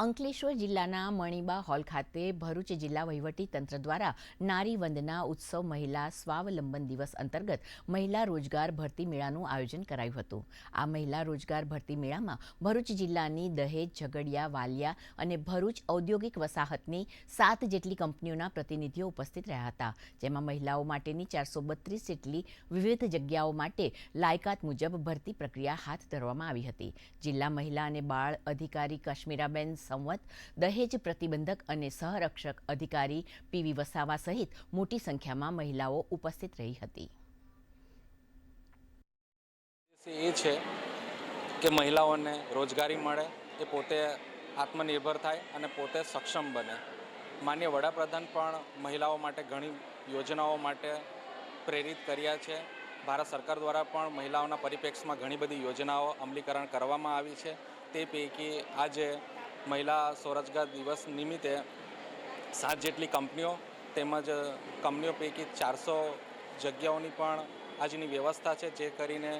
અંકલેશ્વર જિલ્લાના મણિબા હોલ ખાતે ભરૂચ જિલ્લા વહીવટી તંત્ર દ્વારા નારી વંદના ઉત્સવ મહિલા સ્વાવલંબન દિવસ અંતર્ગત મહિલા રોજગાર ભરતી મેળાનું આયોજન કરાયું હતું. આ મહિલા રોજગાર ભરતી મેળામાં ભરૂચ જિલ્લાની દહેજ, ઝઘડિયા, વાલિયા અને ભરૂચ ઔદ્યોગિક વસાહતની સાત જેટલી કંપનીઓના પ્રતિનિધિઓ ઉપસ્થિત રહ્યા હતા, જેમાં મહિલાઓ માટેની ચારસો બત્રીસ જેટલી વિવિધ જગ્યાઓ માટે લાયકાત મુજબ ભરતી પ્રક્રિયા હાથ ધરવામાં આવી હતી. જિલ્લા મહિલા અને બાળ અધિકારી કાશ્મીરાબેન સંવત, દહેજ પ્રતિબંધક અને સહરક્ષક અધિકારી પીવી વસાવા સહિત મોટી સંખ્યામાં મહિલાઓ ઉપસ્થિત રહી હતી. એ છે કે મહિલાઓને રોજગારી મળે, એ પોતે આત્મનિર્ભર થાય અને પોતે સક્ષમ બને. માન્ય વડાપ્રધાન પણ મહિલાઓ માટે ઘણી યોજનાઓ માટે પ્રેરિત કર્યા છે. ભારત સરકાર દ્વારા પણ મહિલાઓના પરિપ્રેક્ષમાં ઘણી બધી યોજનાઓ અમલીકરણ કરવામાં આવી છે. તે પૈકી આજે મહિલા સ્વરોજગાર દિવસ નિમિત્તે સાત જેટલી કંપનીઓ તેમજ કંપનીઓ પૈકી ચારસો જગ્યાઓની પણ આજની વ્યવસ્થા છે, જે કરીને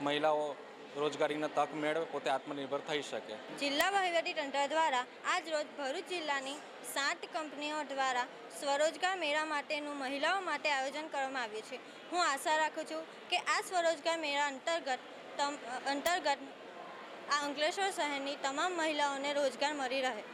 મહિલાઓ રોજગારીને તક મેળવે, પોતે આત્મનિર્ભર થઈ શકે. જિલ્લા વહીવટી તંત્ર દ્વારા આજ રોજ ભરૂચ જિલ્લાની સાત કંપનીઓ દ્વારા સ્વરોજગાર મેળા માટેનું મહિલાઓ માટે આયોજન કરવામાં આવ્યું છે. હું આશા રાખું છું કે આ સ્વરોજગાર મેળા અંતર્ગત અંતર્ગત આ અંકલેશ્વર શહેરની તમામ મહિલાઓને રોજગાર મળી રહે.